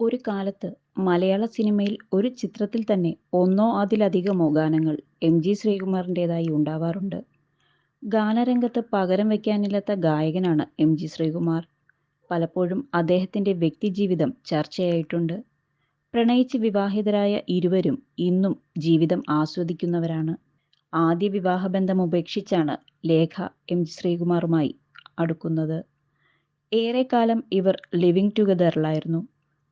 ഒരു കാലത്ത് മലയാള സിനിമയിൽ ഒരു ചിത്രത്തിൽ തന്നെ ഒന്നോ അതിലധികമോ ഗാനങ്ങൾ എം ജി ശ്രീകുമാറിന്റെതായി ഉണ്ടാവാറുണ്ട്. ഗാനരംഗത്ത് പകരം വയ്ക്കാനില്ലാത്ത ഗായകനാണ് എം ജി ശ്രീകുമാർ. പലപ്പോഴും അദ്ദേഹത്തിന്റെ വ്യക്തിജീവിതം ചർച്ചയായിട്ടുണ്ട്. പ്രണയിച്ച് വിവാഹിതരായ ഇരുവരും ഇന്നും ജീവിതം ആസ്വദിക്കുന്നവരാണ്. ആദ്യ വിവാഹബന്ധം ഉപേക്ഷിച്ചാണ് ലേഖ എം ജി ശ്രീകുമാറുമായി അടുക്കുന്നത്. ഏറെക്കാലം ഇവർ ലിവിങ് ടുഗദറിലായിരുന്നു.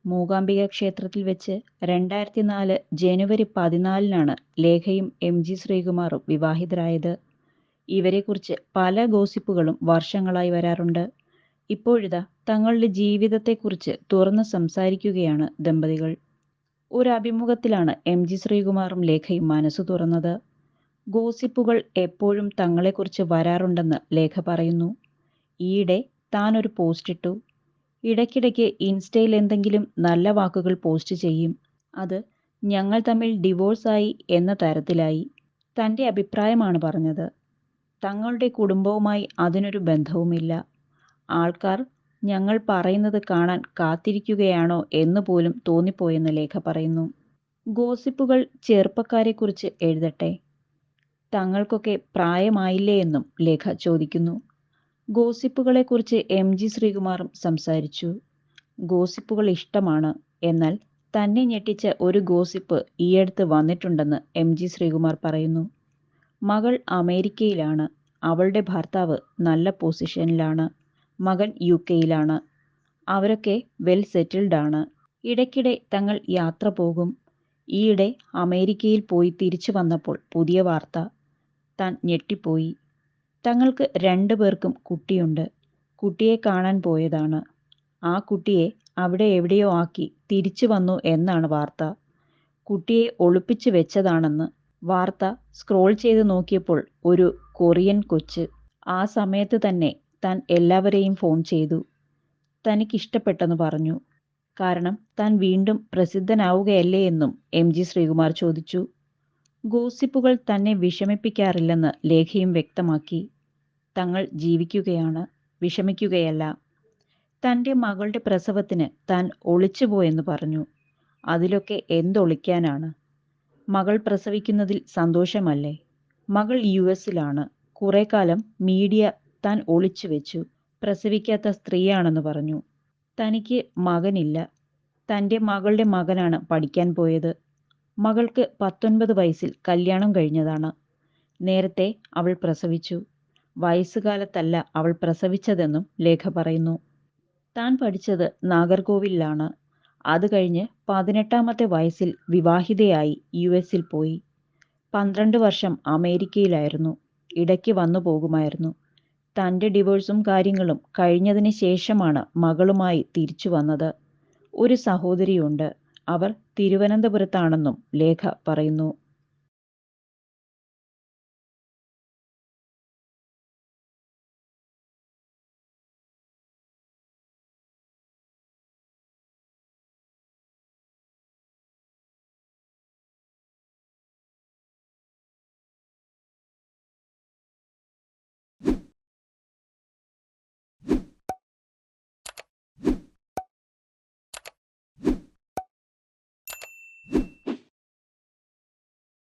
മൂകാംബിക ക്ഷേത്രത്തിൽ വെച്ച് രണ്ടായിരത്തി നാല് ജനുവരി പതിനാലിനാണ് ലേഖയും എം ജി ശ്രീകുമാറും വിവാഹിതരായത്. ഇവരെക്കുറിച്ച് പല ഗോസിപ്പുകളും വർഷങ്ങളായി വരാറുണ്ട്. ഇപ്പോഴിതാ തങ്ങളുടെ ജീവിതത്തെക്കുറിച്ച് തുറന്ന് സംസാരിക്കുകയാണ് ദമ്പതികൾ. ഒരു അഭിമുഖത്തിലാണ് എം ജി ശ്രീകുമാറും ലേഖയും മനസ്സു തുറന്നത്. ഗോസിപ്പുകൾ എപ്പോഴും തങ്ങളെക്കുറിച്ച് വരാറുണ്ടെന്ന് ലേഖ പറയുന്നു. ഈയിടെ താനൊരു പോസ്റ്റിട്ടു. ഇടയ്ക്കിടയ്ക്ക് ഇൻസ്റ്റയിൽ എന്തെങ്കിലും നല്ല വാക്കുകൾ പോസ്റ്റ് ചെയ്യും. അത് ഞങ്ങൾ തമ്മിൽ ഡിവോഴ്സായി എന്ന തരത്തിലായി. തന്റെ അഭിപ്രായമാണ് പറഞ്ഞത്. തങ്ങളുടെ കുടുംബവുമായി അതിനൊരു ബന്ധവുമില്ല. ആൾക്കാർ ഞങ്ങൾ പറയുന്നത് കാണാൻ കാത്തിരിക്കുകയാണോ എന്ന് പോലും തോന്നിപ്പോയെന്ന് ലേഖ പറയുന്നു. ഗോസിപ്പുകൾ ചെറുപ്പക്കാരെക്കുറിച്ച് എഴുതട്ടെ. തങ്ങൾക്കൊക്കെ പ്രായമായില്ലേ എന്നും ലേഖ ചോദിക്കുന്നു. ഗോസിപ്പുകളെക്കുറിച്ച് എം ജി ശ്രീകുമാറും സംസാരിച്ചു. ഗോസിപ്പുകൾ ഇഷ്ടമാണ്. എന്നാൽ തന്നെ ഞെട്ടിച്ച ഒരു ഗോസിപ്പ് ഈയടുത്ത് വന്നിട്ടുണ്ടെന്ന് എം ജി ശ്രീകുമാർ പറയുന്നു. മകൾ അമേരിക്കയിലാണ്. അവളുടെ ഭർത്താവ് നല്ല പൊസിഷനിലാണ്. മകൻ യു കെയിലാണ് അവരൊക്കെ വെൽ സെറ്റിൽഡ് ആണ്. ഇടയ്ക്കിടെ തങ്ങൾ യാത്ര പോകും. ഈയിടെ അമേരിക്കയിൽ പോയി തിരിച്ചു വന്നപ്പോൾ പുതിയ വാർത്ത. താൻ ഞെട്ടിപ്പോയി. തങ്ങൾക്ക് രണ്ടു പേർക്കും കുട്ടിയുണ്ട്. കുട്ടിയെ കാണാൻ പോയതാണ്. ആ കുട്ടിയെ അവിടെ എവിടെയോ ആക്കി തിരിച്ചു വന്നു എന്നാണ് വാർത്ത. കുട്ടിയെ ഒളിപ്പിച്ചു വെച്ചതാണെന്ന്. വാർത്ത സ്ക്രോൾ ചെയ്ത് നോക്കിയപ്പോൾ ഒരു കൊറിയൻ കൊച്ച്. ആ സമയത്ത് തന്നെ താൻ എല്ലാവരെയും ഫോൺ ചെയ്തു. തനിക്കിഷ്ടപ്പെട്ടെന്ന് പറഞ്ഞു. കാരണം താൻ വീണ്ടും പ്രസിദ്ധനാവുകയല്ലേ എന്നും എം ജി ശ്രീകുമാർ ചോദിച്ചു. ഗോസിപ്പുകൾ തന്നെ വിഷമിപ്പിക്കാറില്ലെന്ന് ലേഖയും വ്യക്തമാക്കി. തങ്ങൾ ജീവിക്കുകയാണ്. വിഷമിക്കുകയല്ല. തന്റെ മകളുടെ പ്രസവത്തിന് താൻ ഒളിച്ചുപോയെന്ന് പറഞ്ഞു. അതിലൊക്കെ എന്തൊളിക്കാനാണ്. മകൾ പ്രസവിക്കുന്നതിൽ സന്തോഷമല്ലേ. മകൾ യു എസിലാണ് കുറെ കാലം മീഡിയ താൻ ഒളിച്ചു വെച്ചു. പ്രസവിക്കാത്ത സ്ത്രീയാണെന്ന് പറഞ്ഞു. തനിക്ക് മകനില്ല. തന്റെ മകളുടെ മകനാണ് പഠിക്കാൻ പോയത്. മകൾക്ക് പത്തൊൻപത് വയസ്സിൽ കല്യാണം കഴിഞ്ഞതാണ്. നേരത്തെ അവൾ പ്രസവിച്ചു. വയസ്സുകാലത്തല്ല അവൾ പ്രസവിച്ചതെന്നും ലേഖ പറയുന്നു. താൻ പഠിച്ചത് നാഗർകോവിലാണ് അത് കഴിഞ്ഞ് പതിനെട്ടാമത്തെ വയസ്സിൽ വിവാഹിതയായി യു എസിൽ പോയി. പന്ത്രണ്ട് വർഷം അമേരിക്കയിലായിരുന്നു. ഇടയ്ക്ക് വന്നു പോകുമായിരുന്നു. തന്റെ ഡിവോഴ്സും കാര്യങ്ങളും കഴിഞ്ഞതിന് ശേഷമാണ് മകളുമായി തിരിച്ചു വന്നത്. ഒരു സഹോദരിയുണ്ട്. അവർ തിരുവനന്തപുരത്താണെന്നും ലേഖ പറയുന്നു.